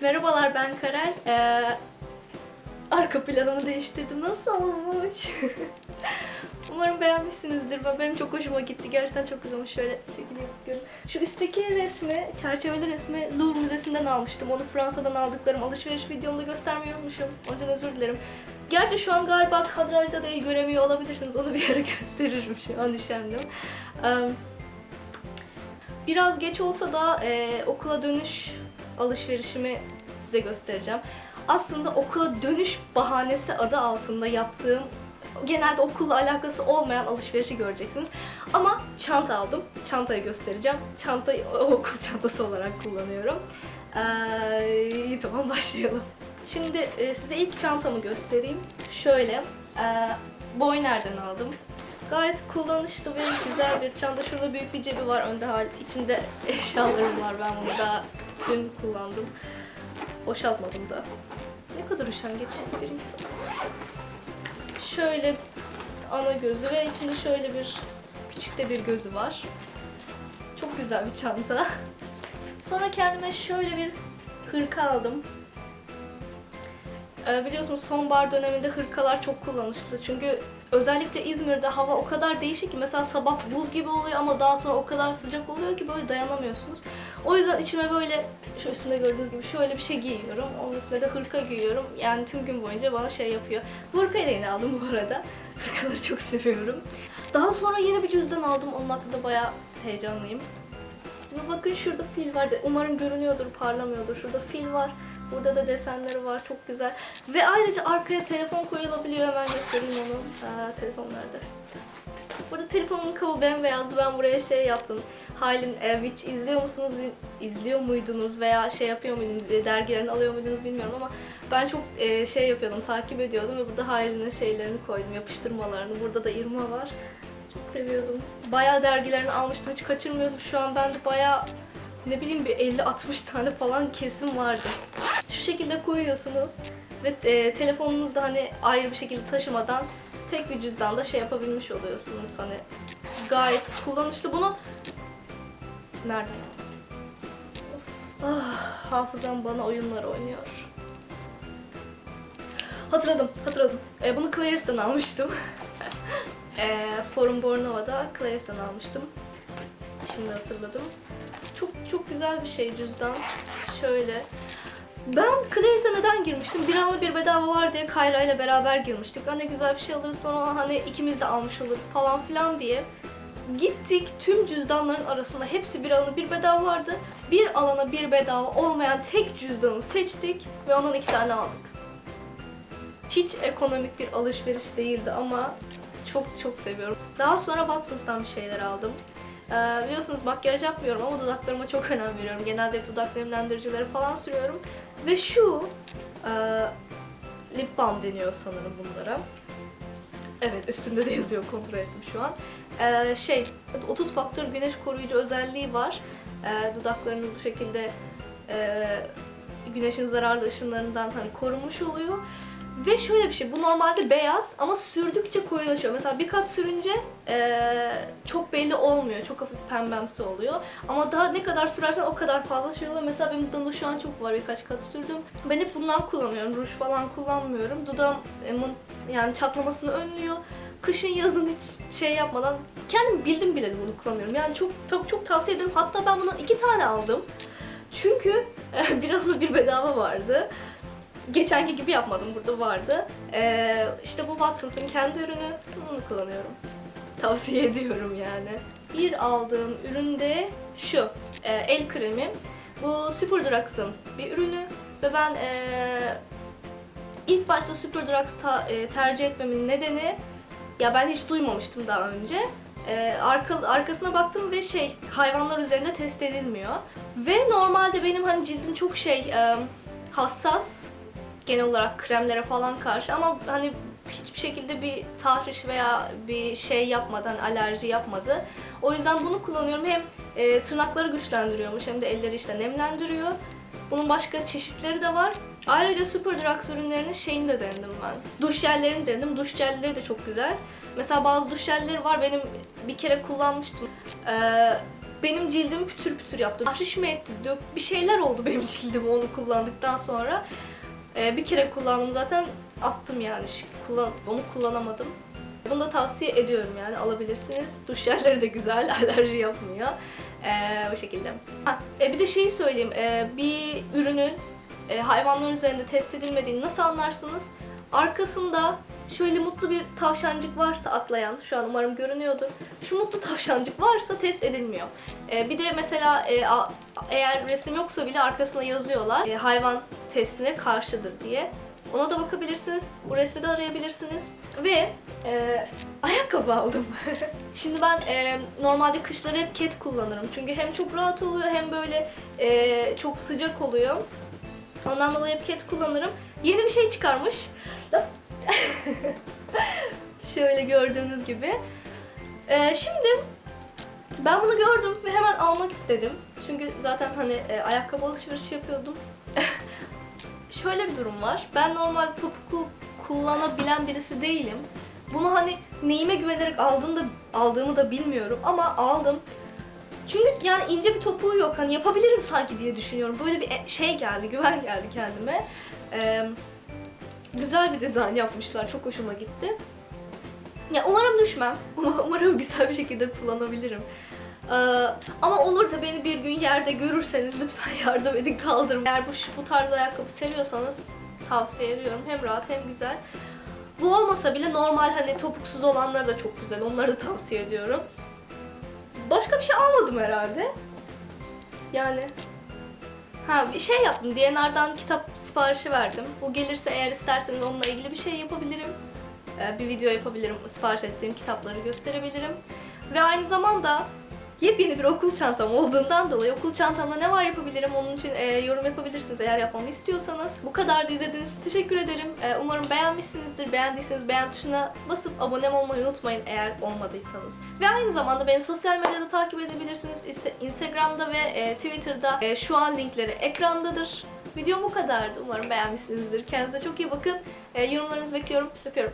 Merhabalar ben Karel. Ee, arka planımı değiştirdim. Nasıl olmuş? Umarım beğenmişsinizdir. Ben- Benim çok hoşuma gitti. Gerçekten çok güzel olmuş. Şöyle çekileyim. Şu üstteki resmi, çerçeveli resmi Louvre Müzesi'nden almıştım. Onu Fransa'dan aldıklarım alışveriş videomda göstermeyi unutmuşum. Onun için özür dilerim. Gerçi şu an galiba kadrajda da iyi göremiyor olabilirsiniz. Onu bir ara gösteririm şu an üşendim. Ee, Biraz geç olsa da e, okula dönüş alışverişimi size göstereceğim. Aslında okula dönüş bahanesi adı altında yaptığım genelde okulla alakası olmayan alışverişi göreceksiniz. Ama çanta aldım. Çantayı göstereceğim. Çantayı okul çantası olarak kullanıyorum. Ee, tamam başlayalım. Şimdi e, size ilk çantamı göstereyim. Şöyle. E, Boyner'den aldım. Gayet kullanışlı ve güzel bir çanta. Şurada büyük bir cebi var önde hal. İçinde eşyalarım var. Ben bunu daha dün kullandım. Boşaltmadım da. Ne kadar üşengeç bir insan. Şöyle ana gözü ve içinde şöyle bir küçük de bir gözü var. Çok güzel bir çanta. Sonra kendime şöyle bir hırka aldım. Ee, biliyorsunuz sonbahar döneminde hırkalar çok kullanışlı. Çünkü özellikle İzmir'de hava o kadar değişik ki mesela sabah buz gibi oluyor ama daha sonra o kadar sıcak oluyor ki böyle dayanamıyorsunuz. O yüzden içime böyle şu üstünde gördüğünüz gibi şöyle bir şey giyiyorum. Onun üstünde de hırka giyiyorum. Yani tüm gün boyunca bana şey yapıyor. Bu hırkayı da yeni aldım bu arada. Hırkaları çok seviyorum. Daha sonra yeni bir cüzdan aldım. Onun hakkında bayağı heyecanlıyım. Bakın şurada fil var. Umarım görünüyordur, parlamıyordur. Şurada fil var. Burada da desenleri var. Çok güzel. Ve ayrıca arkaya telefon koyulabiliyor. Hemen göstereyim onu. Aa, telefon nerede? Burada telefonumun kabı bembeyazdı. Ben buraya şey yaptım. Halin e, Witch izliyor musunuz? izliyor muydunuz veya şey yapıyor muydunuz? e, Dergilerini alıyor muydunuz bilmiyorum ama ben çok e, şey yapıyordum, takip ediyordum ve burada Halin'in şeylerini koydum, yapıştırmalarını. Burada da Irma var. Çok seviyordum. Bayağı dergilerini almıştım, hiç kaçırmıyordum. Şu an bende bayağı ne bileyim bir 50-60 tane falan kesim vardı. Şu şekilde koyuyorsunuz ve e, telefonunuzu da hani ayrı bir şekilde taşımadan tek bir cüzdanda şey yapabilmiş oluyorsunuz hani gayet kullanışlı. Bunu nerede? Of. Ah, hafızam bana oyunlar oynuyor. Hatırladım, hatırladım. E, bunu Claire's'ten almıştım. e, Forum Bornova'da Claire's'ten almıştım. Şimdi hatırladım. Çok güzel bir şey cüzdan. Şöyle. Ben Claire's'e neden girmiştim? Bir anlı bir bedava var diye Kayra ile beraber girmiştik. Hani güzel bir şey alırız sonra hani ikimiz de almış oluruz falan filan diye. Gittik tüm cüzdanların arasında hepsi bir alana bir bedava vardı. Bir alana bir bedava olmayan tek cüzdanı seçtik ve ondan iki tane aldık. Hiç ekonomik bir alışveriş değildi ama çok çok seviyorum. Daha sonra Watsons'tan bir şeyler aldım. Ee, biliyorsunuz makyaj yapmıyorum ama dudaklarıma çok önem veriyorum. Genelde hep dudak nemlendiricileri falan sürüyorum. Ve şu e, lip balm deniyor sanırım bunlara. Evet üstünde de yazıyor kontrol ettim şu an. Ee, şey 30 faktör güneş koruyucu özelliği var. Ee, dudaklarını bu şekilde e, güneşin zararlı ışınlarından hani korunmuş oluyor. Ve şöyle bir şey, bu normalde beyaz ama sürdükçe koyulaşıyor. Mesela birkaç sürünce eee, çok belli olmuyor, çok hafif pembemsi oluyor. Ama daha ne kadar sürersen o kadar fazla şey oluyor. Mesela benim dudağımda şu an çok var, birkaç kat sürdüm. Ben hep bundan kullanıyorum, ruj falan kullanmıyorum. Dudağımın yani çatlamasını önlüyor. Kışın yazın hiç şey yapmadan kendim bildim bile bunu kullanıyorum. Yani çok çok, çok tavsiye ediyorum. Hatta ben bundan iki tane aldım. Çünkü e, bir bir bedava vardı geçenki gibi yapmadım burada vardı. Ee, işte bu Watsons'ın kendi ürünü. Bunu kullanıyorum. Tavsiye ediyorum yani. Bir aldığım ürün de şu. e, el kremi. Bu Superdrugs'ın bir ürünü ve ben e, ilk başta Superdrugs ta- e, tercih etmemin nedeni ya ben hiç duymamıştım daha önce. E, arka, arkasına baktım ve şey hayvanlar üzerinde test edilmiyor. Ve normalde benim hani cildim çok şey e, hassas genel olarak kremlere falan karşı ama hani hiçbir şekilde bir tahriş veya bir şey yapmadan alerji yapmadı. O yüzden bunu kullanıyorum. Hem e, tırnakları güçlendiriyormuş hem de elleri işte nemlendiriyor. Bunun başka çeşitleri de var. Ayrıca Superdrug ürünlerinin şeyini de denedim ben. Duş jellerini denedim. Duş jelleri de çok güzel. Mesela bazı duş jelleri var benim bir kere kullanmıştım. Ee, benim cildim pütür pütür yaptı. Tahriş mi etti? Bir şeyler oldu benim cildime onu kullandıktan sonra. Ee, bir kere kullandım zaten attım yani. Kullan, onu kullanamadım. Bunu da tavsiye ediyorum yani alabilirsiniz. Duş jelleri de güzel, alerji yapmıyor. Ee, bu şekilde. Ha, e, bir de şeyi söyleyeyim. Ee, bir ürünün e, hayvanlar üzerinde test edilmediğini nasıl anlarsınız? Arkasında şöyle mutlu bir tavşancık varsa atlayan, şu an umarım görünüyordur. Şu mutlu tavşancık varsa test edilmiyor. Ee, bir de mesela e, a- eğer resim yoksa bile arkasına yazıyorlar e, hayvan testine karşıdır diye. Ona da bakabilirsiniz. Bu resmi de arayabilirsiniz. Ve e, ayakkabı aldım. Şimdi ben e, normalde kışları hep ket kullanırım. Çünkü hem çok rahat oluyor hem böyle e, çok sıcak oluyor. Ondan dolayı hep ket kullanırım. Yeni bir şey çıkarmış. Şöyle gördüğünüz gibi. E, şimdi ben bunu gördüm ve hemen almak istedim. Çünkü zaten hani e, ayakkabı alışverişi yapıyordum. Şöyle bir durum var. Ben normalde topuklu kullanabilen birisi değilim. Bunu hani neyime güvenerek aldığını aldığımı da bilmiyorum ama aldım. Çünkü yani ince bir topuğu yok. Hani yapabilirim sanki diye düşünüyorum. Böyle bir e- şey geldi, güven geldi kendime. Ee, güzel bir dizayn yapmışlar. Çok hoşuma gitti. Ya umarım düşmem. Umarım güzel bir şekilde kullanabilirim. Ee, ama olur da beni bir gün yerde görürseniz lütfen yardım edin kaldırın. Eğer bu, bu tarz ayakkabı seviyorsanız tavsiye ediyorum. Hem rahat hem güzel. Bu olmasa bile normal hani topuksuz olanları da çok güzel. Onları da tavsiye ediyorum. Başka bir şey almadım herhalde. Yani Ha bir şey yaptım. DNR'dan kitap siparişi verdim. Bu gelirse eğer isterseniz onunla ilgili bir şey yapabilirim. Ee, bir video yapabilirim. Sipariş ettiğim kitapları gösterebilirim. Ve aynı zamanda yepyeni bir okul çantam olduğundan dolayı okul çantamda ne var yapabilirim onun için e, yorum yapabilirsiniz eğer yapmamı istiyorsanız. Bu kadar da izlediğiniz için teşekkür ederim. E, umarım beğenmişsinizdir. Beğendiyseniz beğen tuşuna basıp abone olmayı unutmayın eğer olmadıysanız. Ve aynı zamanda beni sosyal medyada takip edebilirsiniz. İşte Instagram'da ve e, Twitter'da e, şu an linkleri ekrandadır. Videom bu kadardı. Umarım beğenmişsinizdir. Kendinize çok iyi bakın. E, yorumlarınızı bekliyorum. Öpüyorum.